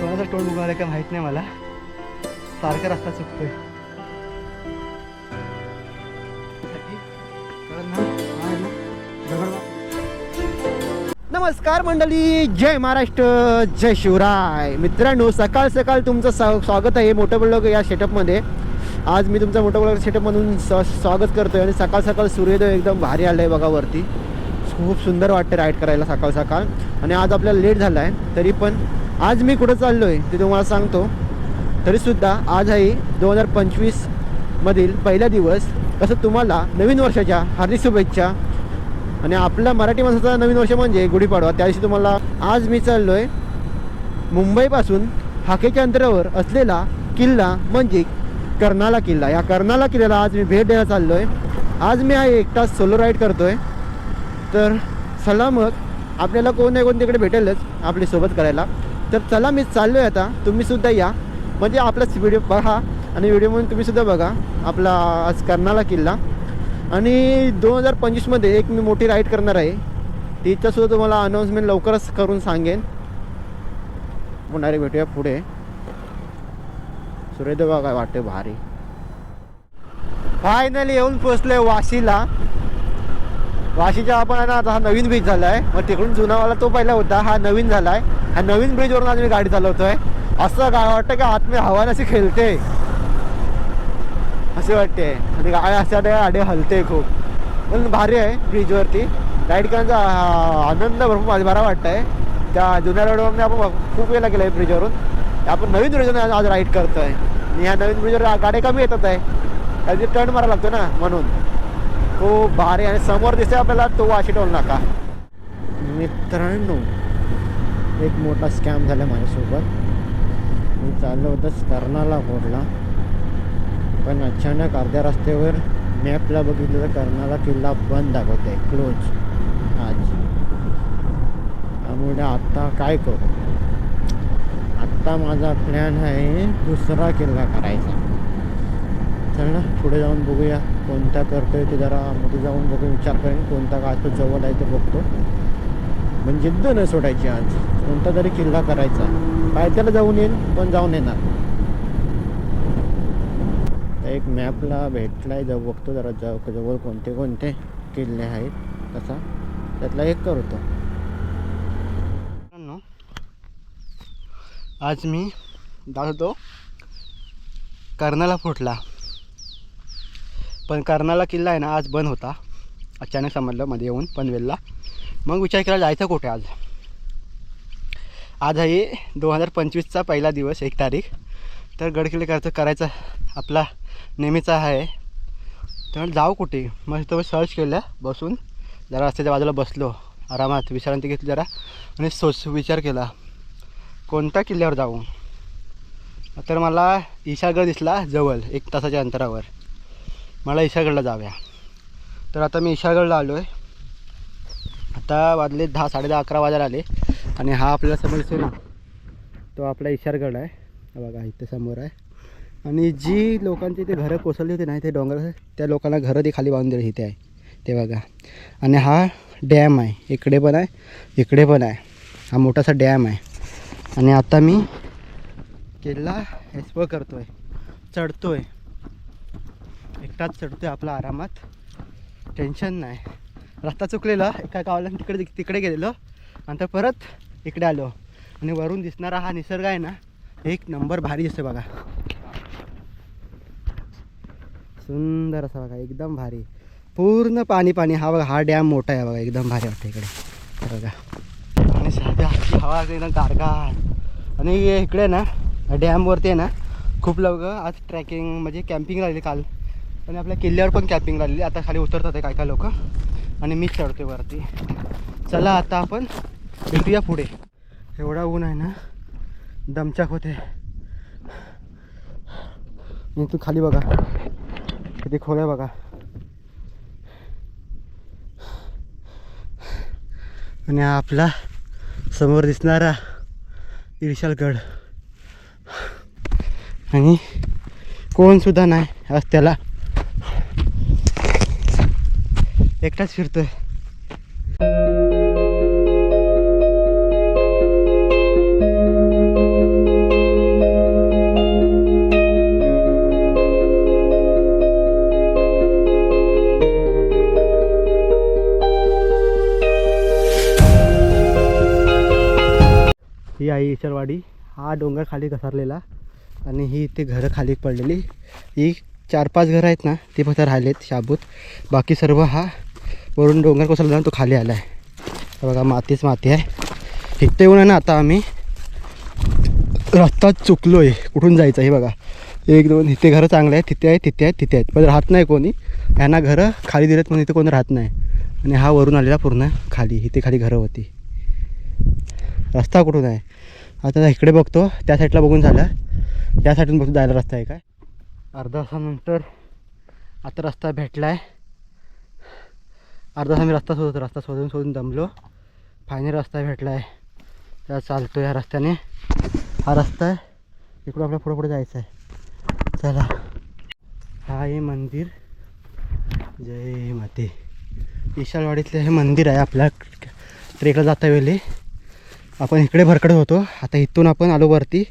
कोणाचा टोल बुगवला का माहीत नाही मला. सारखा रस्ता चुकतोय. नमस्कार मंडळी जय महाराष्ट्र जय शिवराय. मित्रांनो सकाळ सकाळ तुमचं स्वागत आहे मोठं ब्लॉग या सेटअपमध्ये आज मी तुमचा मोठं ब्लॉग सेटअपमधून स- स्वागत करतोय आणि सकाळ सकाळ सूर्योदय एकदम भारी आलाय आहे बघा वरती खूप सुंदर वाटते राईड करायला सकाळ सकाळ. आणि आज आपल्याला लेट झाला आहे तरी पण आज मी कुठं चाललो आहे ते तुम्हाला सांगतो. तरीसुद्धा आज आहे दोन हजार पंचवीसमधील पहिला दिवस तसं तुम्हाला नवीन वर्षाच्या हार्दिक शुभेच्छा. आणि आपल्या मराठी माणसाचा नवीन वर्ष म्हणजे गुढीपाडवा. त्या दिवशी तुम्हाला आज मी चाललो आहे मुंबईपासून हाकेच्या अंतरावर असलेला किल्ला म्हणजे कर्नाला किल्ला. या कर्नाला किल्ल्याला आज मी भेट द्यायला चाललो आहे आज मी हा तास सोलो राईड करतो आहे तर चला मग आपल्याला कोण ना कोण तिकडे भेटेलच आपली सोबत करायला. तर चला मी चाललो आहे आता तुम्हीसुद्धा या. म्हणजे आपलाच व्हिडिओ पहा आणि व्हिडिओमधून तुम्हीसुद्धा बघा आपला आज कर्नाला किल्ला. आणि दोन हजार पंचवीसमध्ये एक मी मोठी राईड करणार आहे. तिच्यासुद्धा तुम्हाला अनाऊन्समेंट लवकरच करून सांगेन. पुन्हा भेटूया पुढे. सूर्योदय बघा वाटते भारी. फायनली येऊन पोचलोय वाशीला. वाशीच्या आपण आहे ना आता हा नवीन ब्रिज झाला आहे मग तिकडून जुनावाला तो पहिला होता. हा नवीन झाला आहे हा नवीन ब्रिजवरून आज मी गाडी चालवतोय. असं काय वाटतं की आत मी हवा अशी खेळते? असे वाटते. आणि गाडी अशा त्या गाडी हलते खूप. पण भारी आहे ब्रिजवरती. राईड करण्याचा आनंद भरपूर माझ्या बरा आहे त्या जुन्या रोडवरून आपण खूप वेळेला गेलो आहे ब्रिजवरून. आपण नवीन ब्रिजवरून आज राईड करतो आहे आणि ह्या नवीन ब्रिजवर गाड्या कमी येतात आहे. कधी टर्न मारा लागतो ना म्हणून. खूप भारी आणि समोर दिसते आपल्याला तो वाशी टोल नाका. मित्रांनो एक मोठा स्कॅम झाला माझ्यासोबत. मी चाललो होतं कर्नाला फोडला पण अचानक अर्ध्या रस्त्यावर मॅपला बघितलं तर कर्नाला किल्ला बंद दाखवत आहे क्लोज आज. त्यामुळे आत्ता काय करू? आत्ता माझा प्लॅन आहे दुसरा किल्ला करायचा. चल ना पुढे जाऊन बघूया कोणता करतोय ते जरा मध्ये जाऊन बघून विचार करेन कोणता काय तो जवळ आहे ते बघतो. पण जिद्द न सोडायची आज. कोणता तरी किल्ला करायचा. पायथ्याला जाऊन येईल? पण जाऊन येणार. एक मॅपला भेटलाय. जाऊ बघतो जरा. जाऊ जवळ कोणते कोणते किल्ले आहेत. तसा. त्यातला एक करतो. आज मी जात होतो कर्नाला फुटला पण कर्नाला किल्ला आहे ना आज बंद होता. अचानक समजलं मध्ये येऊन पनवेलला. मग विचार केला जायचं कुठे आज? आज आहे दोन हजार पंचवीसचा पहिला दिवस एक तारीख. तर गडकिल्ले करायचं करायचं आपला नेहमीचा आहे. तर जाऊ कुठे? मग तो सर्च केलं बसून. जरा रस्त्याच्या बाजूला बसलो. आरामात विश्रांती घेतली जरा. आणि सोच विचार केला. कोणत्या किल्ल्यावर जाऊ? तर मला ईशागड दिसला जवळ एक तासाच्या अंतरावर. मला ईशागडला जाऊया. तर आता मी ईशागडला आलो आहे आता वाजले दहा साडे दहा अकरा वाजायला आले. आणि हा आपल्याला समोर दिसतो ना तो आपला इशारगड आहे. बघा इथे समोर आहे. आणि जी लोकांची ते घरं कोसळली होती ना ते डोंगर त्या लोकांना घरं ती खाली बांधून दिली इथे आहे. ते बघा. आणि हा डॅम आहे. इकडे पण आहे इकडे पण आहे. हा मोठासा डॅम आहे. आणि आता मी किल्ला एक्सप्लोर करतो आहे चढतो आहे एकटाच चढतो आहे आपला आरामात. टेन्शन नाही. रस्ता चुकलेला एका गावाला तिकडे तिकडे गेलेलो. नंतर परत इकडे आलो. आणि वरून दिसणारा हा निसर्ग आहे ना एक नंबर भारी दिसतो बघा. सुंदर असा बघा एकदम भारी. पूर्ण पाणी पाणी. हा बघा हा डॅम मोठा आहे बघा एकदम भारी वाटतं इकडे. बघा. आणि साध्या हवा एकदम गारगार. आणि इकडे ना डॅमवरती आहे ना खूप लोक आज ट्रॅकिंग म्हणजे कॅम्पिंग राहिली काल. आणि आपल्या किल्ल्यावर पण कॅम्पिंग राहिली आता खाली उतरतात आहे काय काय लोक. आणि मी चढते वरती. चला आता आपण भेटूया पुढे. एवढा ऊन आहे ना दमचाक होते. तू खाली बघा. किती खोल आहे बघा. आणि आपला समोर दिसणारा इरशालगड. आणि कोण सुद्धा नाही आज त्याला. एकटाच फिरतोय. ही आई इचरवाडी हा डोंगर खाली घसरलेला आणि ही इथे घरं खाली पडलेली. ही चार पाच घरं आहेत ना ते फक्त राहिलेत शाबूत. बाकी सर्व हा वरून डोंगर कोसळला ना तो खाली आला आहे. बघा मातीच माती आहे. इथं येऊन आहे ना आता आम्ही रस्ता चुकलो आहे कुठून जायचं हे बघा. एक दोन इथे घरं चांगले आहेत तिथे आहेत तिथे आहेत तिथे आहेत. पण राहत नाही कोणी. ह्यांना घरं खाली दिलेत म्हणून इथे कोणी राहत नाही. आणि हा वरून आलेला पूर्ण खाली. इथे खाली घरं होती. रस्ता कुठून आहे? आता इकडे बघतो. त्या साईडला बघून झालं. त्या साईडून बघतो जायला रस्ता आहे काय. अर्धा तासानंतर आता रस्ता भेटला आहे अर्धा तास मी रस्ता शोधतो रस्ता शोधून शोधून दमलो. फायनल रस्ता भेटला आहे त्या चालतो या रस्त्याने. हा रस्ता आहे. इकडून आपल्या पुढे पुढे जायचं आहे चला. हा आहे मंदिर. जय माते. विशालवाडीतले हे मंदिर आहे आपल्या ट्रेकला जाता वेळी. आपण इकडे भरकडत होतो. आता इथून आपण आलो वरती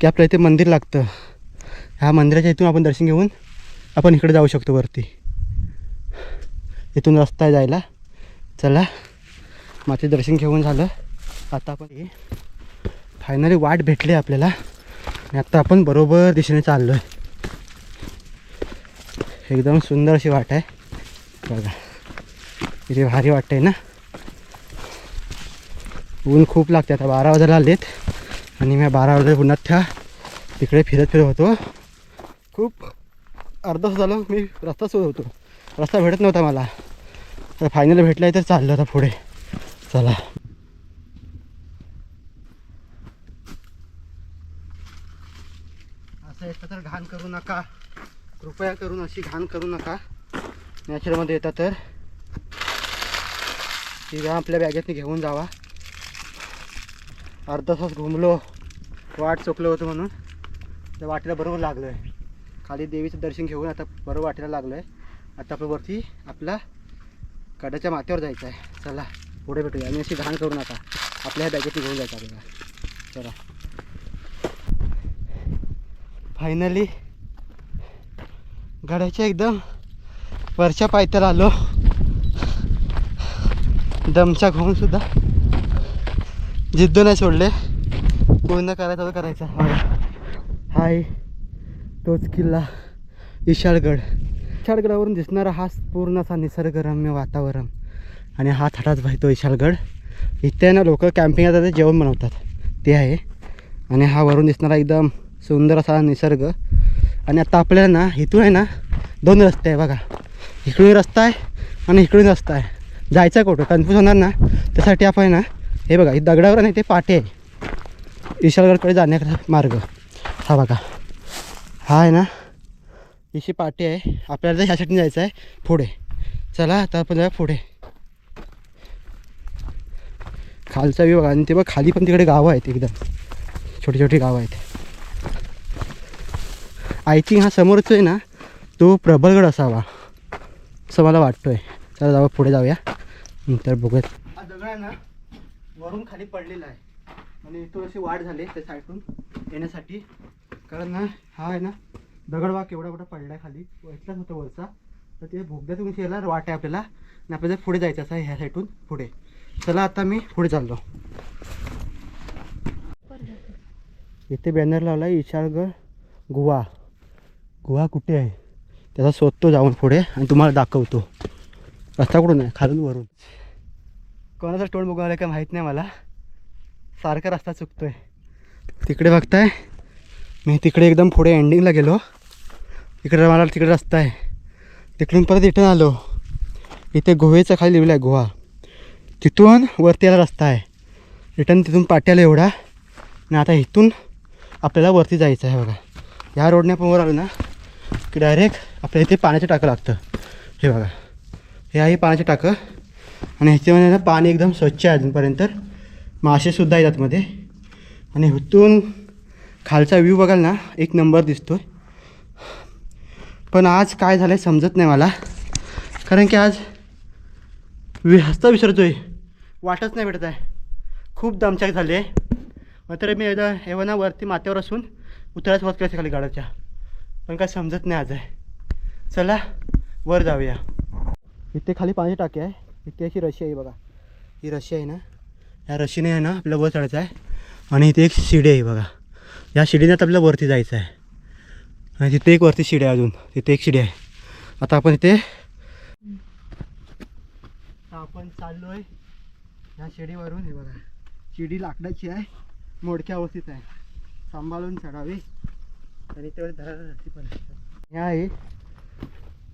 की आपल्या इथे मंदिर लागतं. ह्या मंदिराच्या इथून आपण दर्शन घेऊन आपण इकडे जाऊ शकतो वरती. इथून रस्ता आहे जायला. चला माते दर्शन घेऊन झालं. आता आपण हे फायनली वाट भेटली आपल्याला. आणि आता आपण बरोबर दिशेने चाललो आहे एकदम सुंदर अशी वाट आहे. बघा. इथे भारी वाटते ना? ऊन खूप लागते आता. बारा वाजायला आलेत. आणि मी बारा वाजता पुन्हा त्या तिकडे फिरत फिरत होतो. खूप अर्धा झालं मी रस्ता शोधत होतो रस्ता भेटत नव्हता मला. तर फायनल भेटला आहे तर चाललं आता पुढे. चला. असं येतं तर घाण करू नका. कृपया करून अशी घाण करू नका. नॅचरमध्ये येतात तर. ती आपल्या बॅगेतनी घेऊन जावा. अर्धा तास घुमलो. वाट चुकलो होतो म्हणून. त्या वाटेला बरोबर लागलो आहे खाली देवीचं दर्शन घेऊन आता बरोबर वाटेला लागलो आहे आता आपल्यावरती वरती आपला कडाच्या माथ्यावर जायचं आहे. चला पुढे भेटूया. आणि अशी घाण करू नका. आपल्या ह्या बॅगेतनी घेऊन जायचं आपल्याला. चला. फायनली गड्याच्या एकदम वरच्या पायथ्याला आलो. दमच्या घेऊन सुद्धा जिद्द नाही सोडले. पूर्ण करायचं करायचं करायचा. हाय. तोच किल्ला विशाळगड विशाळगडावरून दिसणारा हा पूर्ण असा निसर्गरम्य वातावरण. आणि हा थटाच भाई तो विशाळगड इथे ना लोक कॅम्पिंग येतात ते जेवण बनवतात. ते आहे. आणि हा वरून दिसणारा एकदम सुंदर असा निसर्ग. आणि आता आपल्याला ना इथून आहे ना दोन रस्ते आहे बघा. इकडून रस्ता आहे आणि इकडून रस्ता आहे. जायचा कुठं? कन्फ्यूज होणार ना? त्यासाठी आपण ना हे बघा हे दगडावर नाही ते पाटे आहे. विशालगडकडे जाण्याचा मार्ग. हा बघा. हा आहे ना इशी पाठी आहे. आपल्याला तर ह्यासाठी जायचं आहे. पुढे. चला आता आपण जाऊया पुढे. खालचा व्यू बघा. आणि ते बघ खाली पण तिकडे गावं आहेत एकदम. छोटी छोटी गावं आहेत. आय थिंक हा समोरच आहे ना तो प्रबलगड असावा. असं मला वाटतोय. आहे चला जाऊ पुढे जाऊया. नंतर बघूयात. हा दगड आहे ना वरून खाली पडलेला आहे. आणि इथून अशी वाढ झाली त्या साईडून येण्यासाठी. कारण ना हा आहे ना दगड वाघ केवढा मोठा पडला आहे खाली इथलाच होता वरचा. तर ते भोगद्यातून यायला वाट आहे आपल्याला. आणि आपल्याला पुढे जायचं असं आहे ह्या साईडून पुढे. चला आता मी पुढे चाललो. इथे बॅनर लावला आहे विशाळगड गुहा. गुहा कुठे आहे? त्याचा शोधतो जाऊन पुढे आणि तुम्हाला दाखवतो. रस्ता कुठून आहे? खालून वरून. कोणाचा टोल बघायला काय माहीत नाही मला. सारखा रस्ता चुकतोय. तिकडे बघताय? मी तिकडे एकदम पुढे एंडिंगला गेलो. तिकडे मला तिकडे रस्ता आहे. तिकडून परत रिटर्न आलो. इथे गोव्याचा खाली लिहिलं आहे गोवा तिथून वरती याला रस्ता आहे. रिटर्न तिथून पाट्याला एवढा. आणि आता इथून आपल्याला वरती जायचं आहे बघा. ह्या रोडने आपण वर आलो ना की डायरेक्ट आपल्या इथे पाण्याचं टाकं लागतं. हे बघा. हे आहे पाण्याचं टाकं. आणि ह्याच्यामध्ये ना पाणी एकदम स्वच्छ आहे अजूनपर्यंत. मासेसुद्धा येतात मध्ये आणि इथून खालचा व्ह्यू बघाल ना एक नंबर दिसतो पण आज काय झालं आहे समजत नाही मला. कारण की आज वि हस्ता विसरतोय. वाटच नाही भेटत आहे. खूप दमचाक झाली आहे मात्र मी एकदा एव्हा ना वरती माथ्यावर असून उतरायच वत करायचं खाली गाडाच्या. पण काय समजत नाही आज आहे. चला वर जाऊया. इथे खाली पाणी टाकी आहे. इथे अशी रशी आहे बघा. ही रशी आहे ना ह्या रशीने आहे ना आपल्या वर चढायचं आहे. आणि इथे एक शिडी आहे बघा. या शिडीने आता आपल्याला वरती जायचं आहे. आणि तिथे एक वरती शिडी आहे अजून. तिथे एक शिडी आहे. आता आपण इथे आता आपण चाललो आहे ह्या शिडीवरून. हे बघा. शिडी लाकडाची आहे. मोडक्या अवस्थेत आहे. सांभाळून चढावी. आणि तेवढे धरायला जाते पण. हे आहे.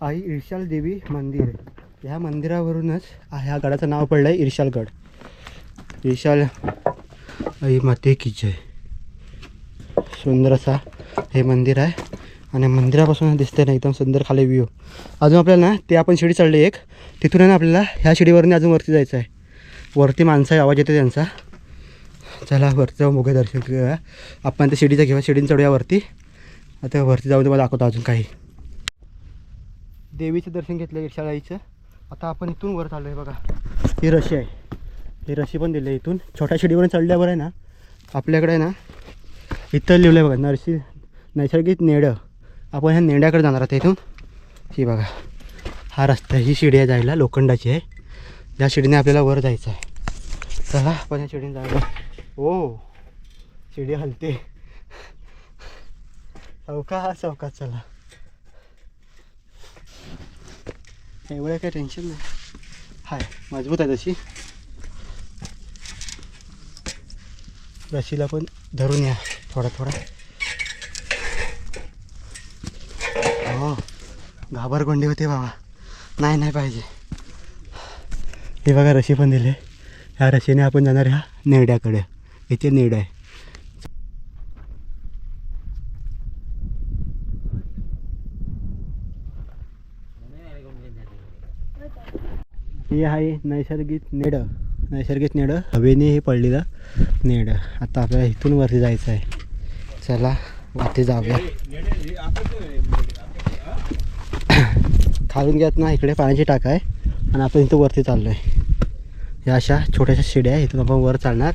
आई इर्शाल देवी मंदिर ह्या मंदिरावरूनच ह्या गडाचं नाव पडलं आहे ईर्शालगड ईर्षाल आई माते की जय. सुंदर असा हे मंदिर आहे. आणि मंदिरापासून दिसते ना एकदम सुंदर खाली व्ह्यू अजून आपल्याला ना ते आपण शिडी चढली एक. तिथून आहे ना आपल्याला ह्या शिडीवरून अजून वरती जायचं आहे. वरती माणसा आवाज येते त्यांचा. चला वरती जाऊन मोघे दर्शन घेऊया आपण त्या शिडीचा घेऊया शिडीन चढूया वरती. आता वरती जाऊन तुम्हाला दाखवतो अजून काही. देवीचं दर्शन घेतलं इर्षाळाईचं आता आपण इथून वर चाललो आहे बघा. ही रशी आहे. ही रशी पण दिली आहे इथून. छोट्या शिडीवरून चढल्यावर आहे ना आपल्याकडे ना इथं लिहिलं आहे बघा नर्सी नैसर्गिक नेडं. आपण ह्या नेंड्याकडे जाणार आहोत इथून. ही बघा हा रस्ता आहे. ही शिडी आहे जायला लोखंडाची आहे. या शिडीने आपल्याला वर जायचं आहे चला आपण ह्या शिडीने जायला ओ शिडी हलते. चौका चौका चला. एवढं काही टेन्शन नाही. हाय मजबूत आहे तशी. रशीला पण धरून या थोडा थोडा. हो घाबरगोंडी होते बाबा. नाही नाही पाहिजे. हे बघा रशी पण दिले. ह्या रशीने आपण जाणार ह्या नेड्याकडे इथे नेड आहे. हे आहे नैसर्गिक नेडं नैसर्गिक नेडं हवेने हे पडलेलं नेडं आता आपल्याला इथून वरती जायचं आहे चला वरती जाऊया. खालून घ्यात ना इकडे पाण्याची टाका आहे. आणि आपण इथं वरती चाललो आहे या अशा छोट्याशा शिड्या आहे इथून आपण वर चालणार.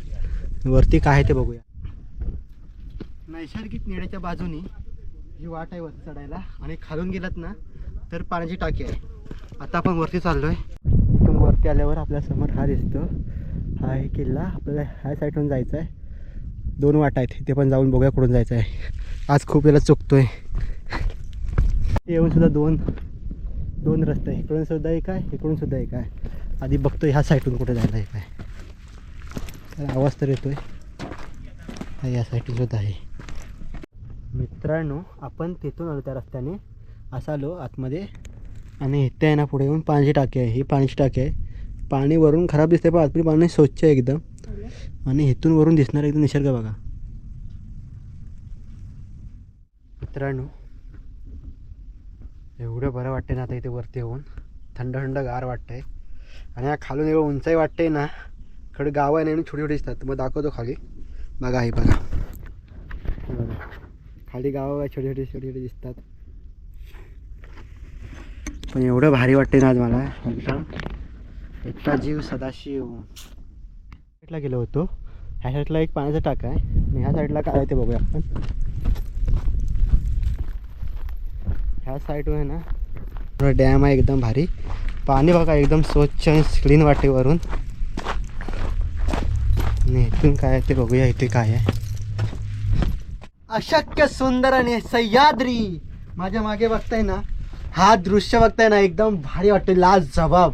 वरती काय आहे ते बघूया. नैसर्गिक नेड्याच्या बाजूनी ही वाट आहे वरती चढायला. आणि खालून गेलात ना तर पाण्याची टाकी आहे. आता आपण वरती चाललो आहे वरती आल्यावर आपल्यासमोर हा दिसतो. हा आहे किल्ला. आपल्याला ह्या साईडून जायचं आहे दोन वाटा आहेत. इथे पण जाऊन बघूया कुठून जायचं आहे आज खूप वेळा आहे येऊन सुद्धा दोन दोन रस्ते आहे इकडून सुद्धा एक आहे इकडून सुद्धा एक आहे. आधी बघतो ह्या साईडून कुठे जायला एक आहे. काय आवाज तर येतो हा या साईडून सुद्धा आहे. मित्रांनो आपण तिथून आलो त्या रस्त्याने. असं आलो आतमध्ये. आणि इथे आहे ना पुढे येऊन पाण्याची टाकी आहे. ही पाण्याची टाकी आहे. पाणी वरून खराब दिसते पण आतमध्ये पाणी स्वच्छ आहे एकदम. आणि इथून वरून दिसणार एकदम निसर्ग बघा. मित्रांनो एवढं बरं वाटते ना आता इथे वरती येऊन. थंड थंड गार वाटतंय. आणि या खालून एवढं उंचाई वाटते ना खरं गाव आहे ना छोटी छोटी दिसतात. मग दाखवतो खाली. बघा हे बघा. बघा खाली गावं आहे छोटी छोटी छोटी छोटी दिसतात. पण एवढं भारी वाटते ना आज मला. एकटा जीव सदाशिव साईडला गेलो होतो. ह्या साईडला एक पाण्याचा टाका आहे. आणि ह्या साईडला काय आहे ते बघूया आपण. ह्या साईडवर आहे ना डॅम आहे एकदम भारी. पाणी बघा एकदम स्वच्छ आणि क्लीन वाटेवरून. आणि इथून काय आहे ते बघूया इथे काय आहे. अशक्य सुंदर आणि सह्याद्री. माझ्या मागे बघताय ना हा दृश्य बघताय ना एकदम भारी वाटते लाल जबाब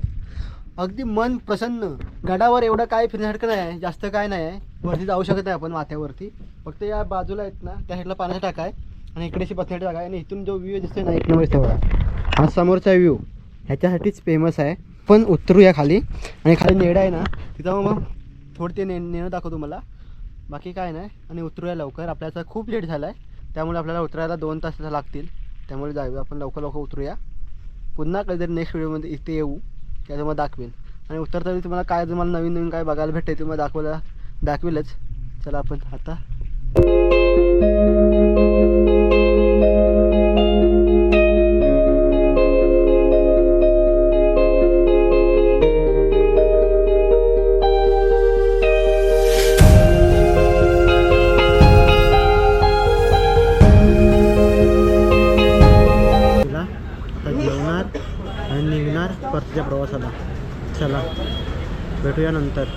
अगदी मन प्रसन्न. गडावर एवढं काय फिरण्यासारखं नाही आहे जास्त काय नाही आहे. वरती जाऊ शकत नाही आपण माथ्यावरती. फक्त या बाजूला आहेत ना त्या साईडला पाण्याचा टाका आहे आणि इकडेशी बसण्याची जागा आहे. आणि इथून जो व्ह्यू दिसतोय ना एक नंबर दिसतोय बघा. हा समोरचा व्ह्यू ह्याच्यासाठीच फेमस आहे. पण उतरूया खाली. आणि खाली नेडा आहे ना तिथं मग थोडं ते ने नेणं दाखवतो मला बाकी काय नाही. आणि उतरूया लवकर. आपल्याचा खूप लेट झाला आहे त्यामुळे आपल्याला उतरायला दोन तास लागतील. त्यामुळे जाऊया आपण. लवकर लवकर उतरूया. पुन्हा कधीतरी नेक्स्ट व्हिडिओमध्ये इथे येऊ. त्या तुम्हाला दाखवेन आणि उतरताना तुम्हाला काय तुम्हाला नवीन नवीन काय बघायला भेटते तुम्हाला दाखवायला दाखवेलच. चला आपण आता. भेटूया नंतर.